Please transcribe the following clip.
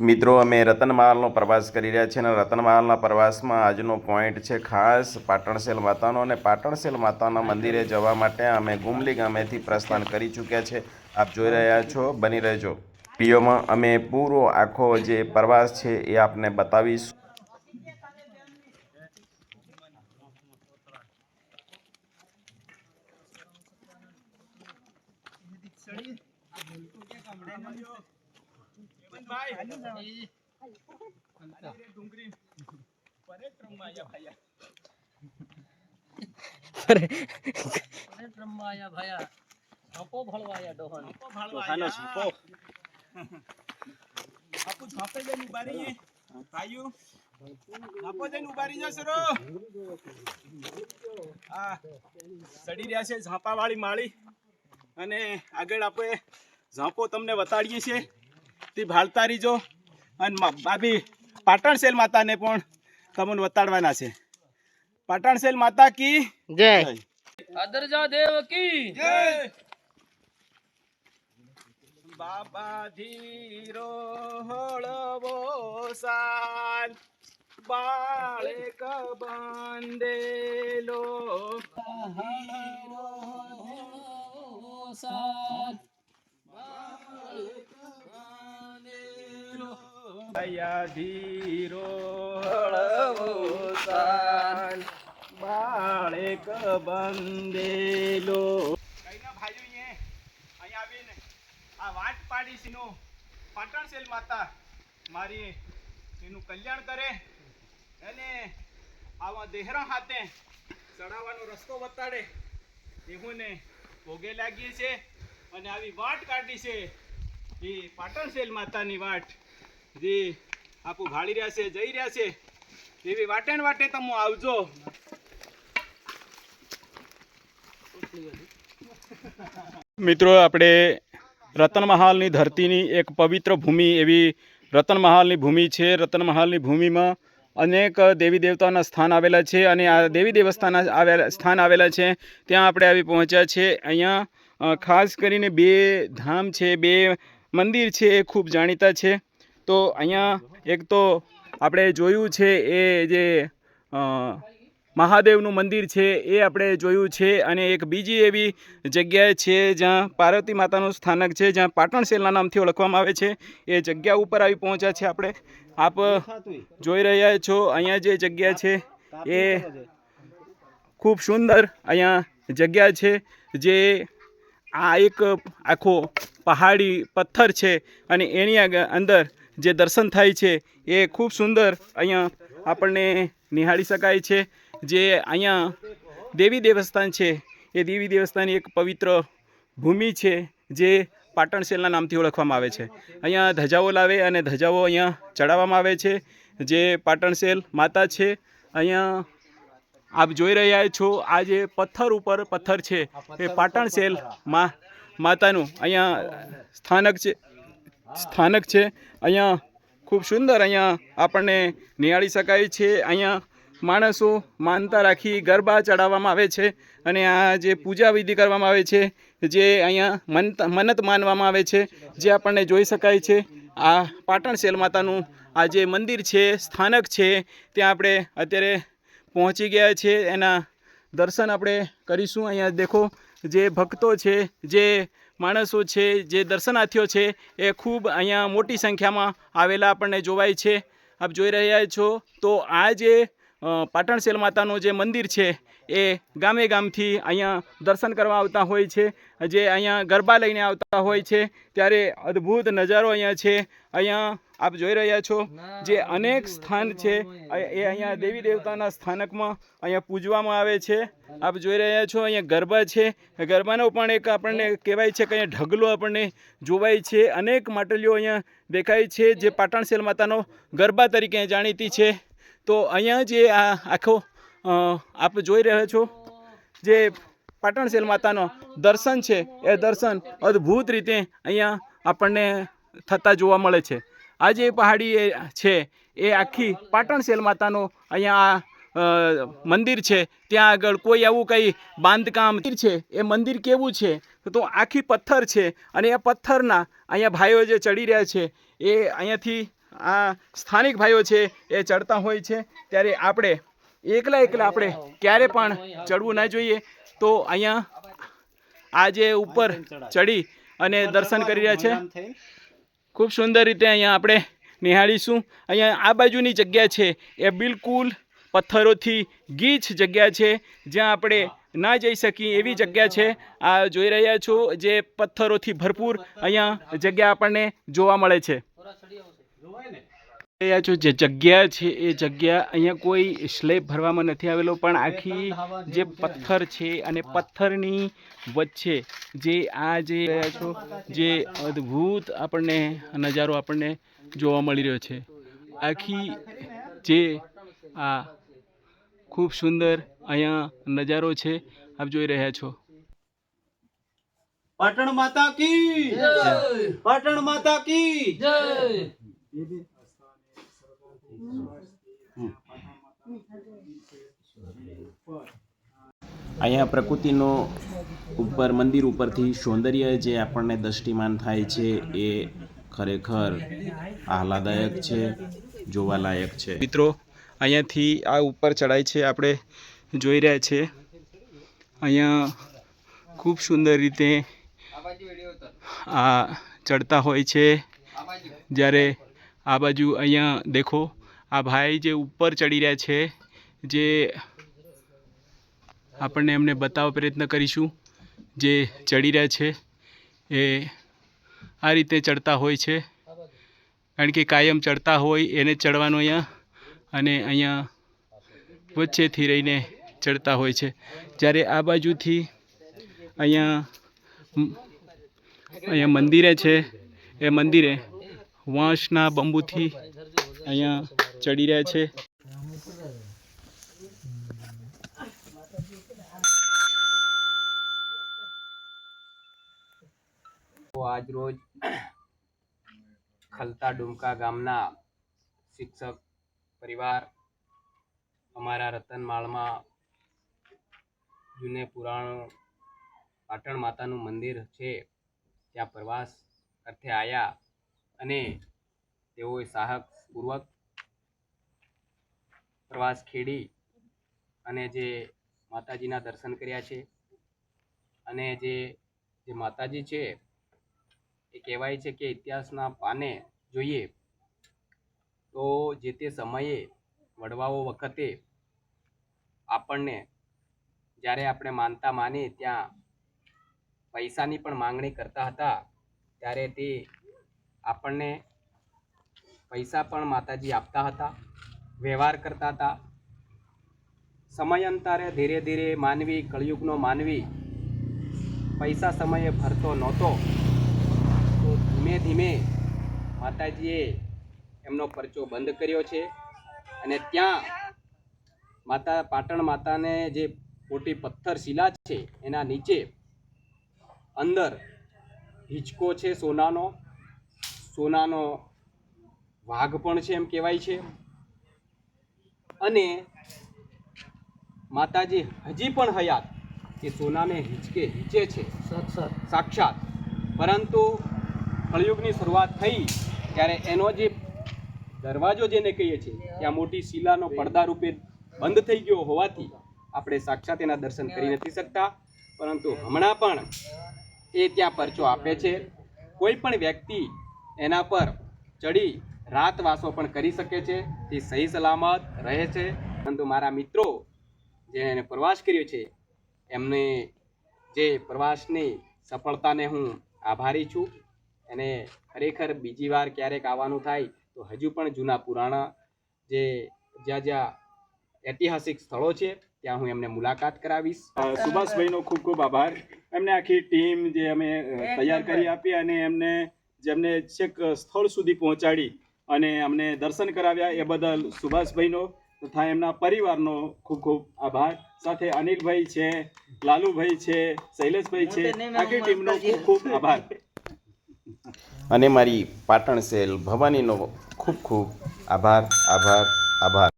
મિત્રો, અમે રતનમહાલનો પ્રવાસ કરી રહ્યા છીએ અને રતનમહાલના પ્રવાસમાં આજનો પોઈન્ટ છે ખાસ પાટણસેલ માતાનો અને પાટણસેલ માતાના મંદિરે જવા માટે અમે ગુમલી ગામેથી પ્રસ્થાન કરી ચૂક્યા છે. આપ જોઈ રહ્યા છો, બની રહેજો. વિડીયોમાં અમે પૂરો આખો જે પ્રવાસ છે એ આપને બતાવીશું. ડોહન ડોહાનો ઝાંપો. ઝાંપે જઈને રહીએ. ભાઈઓ, ઝાંપો જઈને ઊભા રહી સરો. આ સડી રહ્યા છે ઝાંપાવાળી માળી. અને આગળ આપણે ઝાંપો તમને બતાડીએ છીએ. તે ભાળતા રહીજો અને મા- પાટણ સેલ માતાને પણ તમને વતાડવાના છે. પાટણ સેલ માતા કી? જય. જય. અદરજા દેવ કી જય બાબા ધીરો હળવો સાલ બાળક બાંધેલો ભયા ધીરો હળવો સાલ બાળક બંધેલો. કઈના ભાઈઓ અહીંયા આવીને આ વાટ પાડી છે પાટણ સેલ માતા મારી એનું કલ્યાણ કરે અને આવા દેહરા હાથે ચડાવવાનો રસ્તો બતાડે એવું ને ભોગે લાગીએ છે અને આવી વાટ કાઢી છે એ પાટણ સેલ માતાની વાટ જે, આપું ભાળી રહ્યા છે, જઈ રહ્યા છે. એવી વાટે ને વાટે તમે આવજો. મિત્રો, આપણે રતનમહાલની ધરતીની એક પવિત્ર ભૂમિ, એવી રતનમહાલની ભૂમિ છે. રતનમહાલની ભૂમિમાં અનેક દેવી દેવતાના સ્થાન આવેલા છે અને આ દેવી દેવસ્થાના આવેલા, સ્થાન આવેલા છે. ત્યાં આપણે આવી પહોંચ્યા છે. અહીંયા ખાસ કરીને બે ધામ છે, બે મંદિર છે, એ ખૂબ જાણીતા છે. તો અહીંયા એક તો આપણે જોયું છે એ જે મહાદેવનું મંદિર છે એ આપણે જોયું છે અને એક બીજી એવી જગ્યાએ છે જ્યાં પાર્વતી માતાનું સ્થાનક છે, જ્યાં પાટણ શેલના નામથી ઓળખવામાં આવે છે. એ જગ્યા ઉપર આવી પહોંચ્યા છે આપણે. આપ જોઈ રહ્યા છો, અહીંયા જે જગ્યા છે એ ખૂબ સુંદર અહીંયા જગ્યા છે, જે આ એક આખો પહાડી પથ્થર છે અને એની અંદર જે દર્શન થાય છે એ ખૂબ સુંદર અહીંયા આપણને નિહાળી શકાય છે. જે અહીંયા દેવી દેવસ્થાન છે, એ દેવી દેવસ્થાનની એક પવિત્ર ભૂમિ છે, જે પાટણ સેલના નામથી ઓળખવામાં આવે છે. અહીંયા ધજાઓ લાવે અને ધજાઓ અહીંયા ચડાવવામાં આવે છે. જે પાટણ સેલ માતા છે, અહીંયા આપ જોઈ રહ્યા છો, આ જે પથ્થર ઉપર પથ્થર છે, એ પાટણ સેલ માતાનું અહીંયા સ્થાનક છે. સ્થાનક છે. અહીંયા ખૂબ સુંદર અહીંયા આપણને નિહાળી શકાય છે. અહીંયા માણસો માનતા રાખી ગરબા ચડાવવામાં આવે છે અને આ જે પૂજા વિધિ કરવામાં આવે છે, જે અહીંયા મનત, મન્નત માનવામાં આવે છે, જે આપણને જોઈ શકાય છે. આ પાટણ સેલ માતાનું આ જે મંદિર છે, સ્થાનક છે, ત્યાં આપણે અત્યારે પહોંચી ગયા છે. એના દર્શન આપણે કરીશું. અહીંયા દેખો, જે ભક્તો છે, જે માણસો છે, જે દર્શનાર્થીઓ છે, એ ખૂબ અહીંયા મોટી સંખ્યામાં આવેલા આપણને જોવાય છે. આપ જોઈ રહ્યા છો, તો આ જે પાટણ સેલ માતાનું જે મંદિર છે, એ ગામે ગામથી અહીંયા દર્શન કરવા આવતા હોય છે. જે અહીંયા ગરબા લઈને આવતા હોય છે, ત્યારે અદ્ભુત નજારો અહીંયા છે. અહીંયા આપ જોઈ રહ્યા છો જે અનેક સ્થાન છે. એ અહીંયા દેવી દેવતાના સ્થાનકમાં અહીંયા પૂજવામાં આવે છે. આપ જોઈ રહ્યા છો અહીંયા ગરબા છે. ગરબાનો પણ એક આપણને કહેવાય છે કે અહીંયા ઢગલો આપણને જોવાય છે. અનેક માટલીઓ અહીંયા દેખાય છે જે પાટણ સેલ માતાનો ગરબા તરીકે જાણીતી છે. તો અહીંયા જે આ આખો આપ જોઈ રહ્યા છો જે પાટણ સેલ માતાનો દર્શન છે એ દર્શન અદ્ભુત રીતે અહીંયા આપણને થતા જોવા મળે છે. આ જે પહાડી છે, એ આખી પાટણ શેલ માતાનો અહીંયા આ મંદિર છે. ત્યાં આગળ કોઈ આવું કંઈ બાંધકામ છે, એ મંદિર કેવું છે? તો આખી પથ્થર છે અને એ પથ્થરના અહીંયા ભાઈઓ જે ચડી રહ્યા છે, એ અહીંયાથી આ સ્થાનિક ભાઈઓ છે, એ ચડતા હોય છે. ત્યારે આપણે એકલા એકલા આપણે ક્યારે પણ ચડવું ના જોઈએ. તો અહીંયા આજે ઉપર ચડી અને દર્શન કરી રહ્યા છે. ખૂબ સુંદર રીતે અહીંયા આપણે નિહાળીશું. અહીંયા આ બાજુની જગ્યા છે એ બિલકુલ પથ્થરોથી ગીચ જગ્યા છે. જ્યાં આપણે ના જઈ શકીએ એવી જગ્યા છે. આ જોઈ રહ્યા છો જે પથ્થરોથી ભરપૂર અહીંયા જગ્યા આપણને જોવા મળે છે. રહ્યા જો જે જગ્યા છે એ જગ્યા અહીંયા કોઈ સ્લેબ ભરવામાં નથી આવેલો પણ આખી જે પથ્થર છે અને પથ્થરની વચ્ચે જે આ જે રહ્યા છો જે અદ્ભુત આપણને નજારો આપણને જોવા મળી રહ્યો છે. આખી જે આ ખૂબ સુંદર અહીંયા નજારો છે આપ જોઈ રહ્યા છો. પાટણ માતા કી પાટણ માતા કી જય! અહીંયા પ્રકૃતિનો ઉપર, મંદિર ઉપરથી સૌંદર્ય જે આપણને દૃષ્ટિમાન થાય છે એ ખરેખર આહલાદાયક છે, જોવાલાયક છે. મિત્રો, અહીંયાથી આ ઉપર ચડાય છે, આપણે જોઈ રહ્યા છે. અહીંયા ખૂબ સુંદર રીતે આ ચડતા હોય છે. જ્યારે આ બાજુ અહીંયા દેખો આ ભાઈ જે ઉપર ચડી રહ્યા છે, જે આપણને એમને બતાવવા પ્રયત્ન કરીશું, જે ચડી રહ્યા છે, એ આ રીતે ચડતા હોય છે. કારણ કે કાયમ ચડતા હોય, એને ચડવાનું અહીંયા અને અહીંયા વચ્ચેથી રહીને ચડતા હોય છે. જ્યારે આ બાજુથી અહીંયા અહીંયા મંદિરે છે, એ મંદિરે વાંસના બંબુથી અહીંયા ચડી રહ્યા છે. આજ રોજ ખલતા ડુમકા ગામના શિક્ષક પરિવાર અમારા રતનમાળમાં જૂને પુરાણો પાટણ માતાનું મંદિર છે. ત્યાં પ્રવાસ અર્થે આવ્યા અને તેઓએ સાહસપૂર્વક પ્રવાસ ખેડી અને જે માતાજીના દર્શન કર્યા છે અને જે જે માતાજી છે એ કહેવાય છે કે ઇતિહાસના પાને જોઈએ તો જે તે સમયે વડવાઓ વખતે આપણને જ્યારે આપણે માનતા માની ત્યાં પૈસાની પણ માંગણી કરતા હતા, ત્યારે તે આપણને પૈસા પણ માતાજી આપતા હતા. વ્યવહાર કરતા હતા. સમયાંતરે ધીરે ધીરે માનવી, કળિયુગનો માનવી, પૈસા સમયે ભરતો નહોતો. તો ધીમે ધીમે માતાજીએ એમનો પરચો બંધ કર્યો છે અને ત્યાં માતા, પાટણ માતાને જે મોટી પથ્થર શિલા છે એના નીચે અંદર હિંચકો છે સોનાનો. સોનાનો વાઘ પણ છે એમ કહેવાય છે. અને માતાજી હજી પણ હયાત એ સોનાને હિંચકે હિંચે છે. સાક્ષાત. સાક્ષાત. પરંતુ કળિયુગની શરૂઆત થઈ ત્યારે એનો જે દરવાજો જેને કહીએ છીએ ત્યાં મોટી શિલાનો પડદા રૂપે બંધ થઈ ગયો હોવાથી આપણે સાક્ષાત એના દર્શન કરી નથી શકતા. પરંતુ હમણાં પણ એ ત્યાં પરચો આપે છે. કોઈ પણ વ્યક્તિ એના પર ચડી રાતવાસો પણ કરી શકે છે તે સહી સલામત રહે છે. પરંતુ મારા મિત્રો જેને પ્રવાસ કર્યો છે એમને જે પ્રવાસની સફળતાને હું આભારી છું. અને ખરેખર બીજી વાર ક્યારેક આવવાનું થાય તો હજુ પણ જૂના પુરાણા જે જ્યાં જ્યાં ઐતિહાસિક સ્થળો છે ત્યાં હું એમને મુલાકાત કરાવીશ. સુભાષભાઈનો ખૂબ ખૂબ આભાર. એમને આખી ટીમ જે અમે તૈયાર કરી આપી અને એમને જેમને છેક સ્થળ સુધી પહોંચાડી અને અમને દર્શન કરાવ્યા. એ બદલ સુભાષભાઈનો તથા એમના પરિવારનો ખૂબ ખૂબ આભાર. સાથે અનિલભાઈ છે લાલુભાઈ છે શૈલેષભાઈ છે આખી ટીમનો ખૂબ ખૂબ આભાર. અને મારી પાટણ સેલ ભવાનીનો ખૂબ ખૂબ આભાર આભાર આભાર.